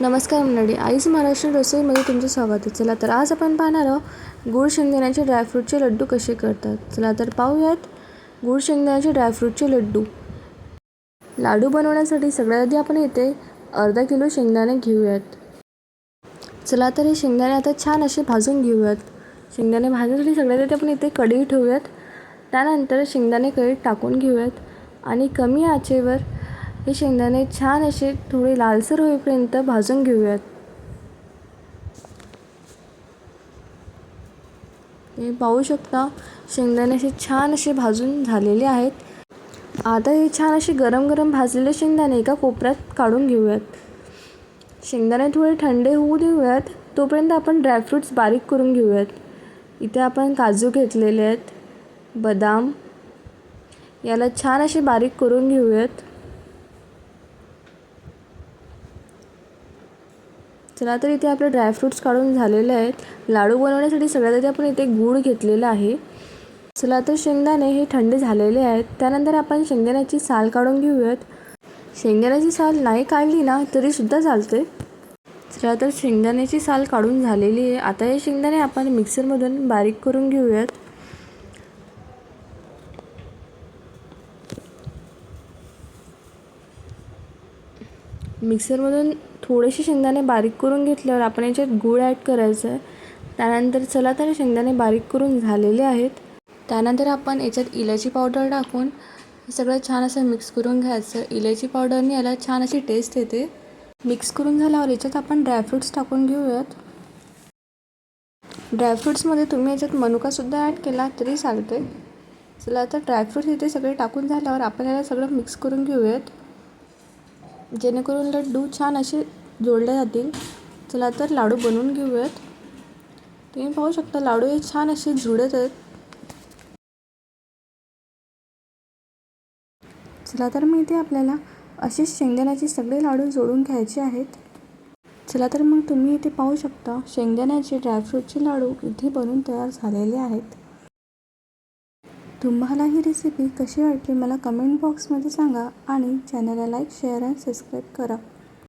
नमस्कार मंडळी आईच महाराष्ट्र रसोईमध्ये तुमचं स्वागत आहे. चला तर आज आपण पाहणार आहोत गूळ शेंगदाण्याचे ड्रायफ्रूटचे लड्डू कसे करतात. चला तर पाहूयात गूळ शेंगदाण्याचे ड्रायफ्रूटचे लड्डू. लाडू बनवण्यासाठी सगळ्यात आधी आपण इथे अर्धा किलो शेंगदाणे घेऊयात. चला तर हे शेंगदाणे आता छान असे भाजून घेऊयात. शेंगदाणे भाजण्यासाठी सगळ्यात आधी आपण इथे कढई ठेवूयात. त्यानंतर शेंगदाणे कढीत टाकून घेऊयात. आणि कमी आचेवर हे शेंगदाणे छान असे थोडे लालसर होईपर्यंत भाजून घेऊयात. हे पाहू शकता शेंगदाणे असे छान असे भाजून झालेले आहेत. आता हे छान असे गरम गरम भाजलेले शेंगदाणे एका कोपऱ्यात काढून घेऊयात. शेंगदाणे थोडे थंडे होऊ देऊयात तोपर्यंत आपण ड्रायफ्रूट्स बारीक करून घेऊयात. इथे आपण काजू घेतलेले आहेत बदाम. याला छान असे बारीक करून घेऊयात. चला तर इथे आपले ड्रायफ्रूट्स काढून झालेले आहेत. लाडू बनवण्यासाठी सगळ्यात आधी आपण इथे गूळ घेतलेला आहे. चला तर शेंगदाणे हे थंड झालेले आहेत. त्यानंतर आपण शेंगदाण्याची साल काढून घेऊयात. शेंगदाण्याची साल नाही काढली ना तरीसुद्धा चालते. चला तर शेंगदाण्याची साल काढून झालेली आहे. आता हे शेंगदाणे आपण मिक्सरमधून बारीक करून घेऊयात. मिक्सरमधून थोडेसे शेंगदाणे बारीक करून घेतल्यावर आपण याच्यात गूळ ॲड करायचं आहे त्यानंतर चला तर शेंगदाणे बारीक करून झालेले आहेत. त्यानंतर आपण याच्यात इलायची पावडर टाकून सगळं छान असं मिक्स करून घ्यायचं. इलायची पावडरने याला छान अशी टेस्ट येते. मिक्स करून झाल्यावर याच्यात आपण ड्रायफ्रूट्स टाकून घेऊयात. ड्रायफ्रूट्समध्ये तुम्ही याच्यात मनुकासुद्धा ॲड केला तरी चालते चला आता ड्रायफ्रूट्स इथे सगळे टाकून झाल्यावर आपण याला सगळं मिक्स करून घेऊयात. जेणेकरून लड्डू छान असे जोडले जातील. चला तर लाडू बनवून घेऊयात. तुम्ही पाहू शकता लाडू हे छान असे जुळत आहेत. चला तर मग इथे आपल्याला असेच शेंगदाण्याचे सगळे लाडू जोडून घ्यायचे आहेत. चला तर मग तुम्ही इथे पाहू शकता शेंगदाण्याचे ड्रायफ्रूटचे लाडू इथे बनून तयार झालेले आहेत. तुम्हाला ही रेसिपी कशी वाटली मला कमेंट बॉक्समध्ये सांगा आणि चॅनलला लाईक शेअर अँड सबस्क्राईब करा.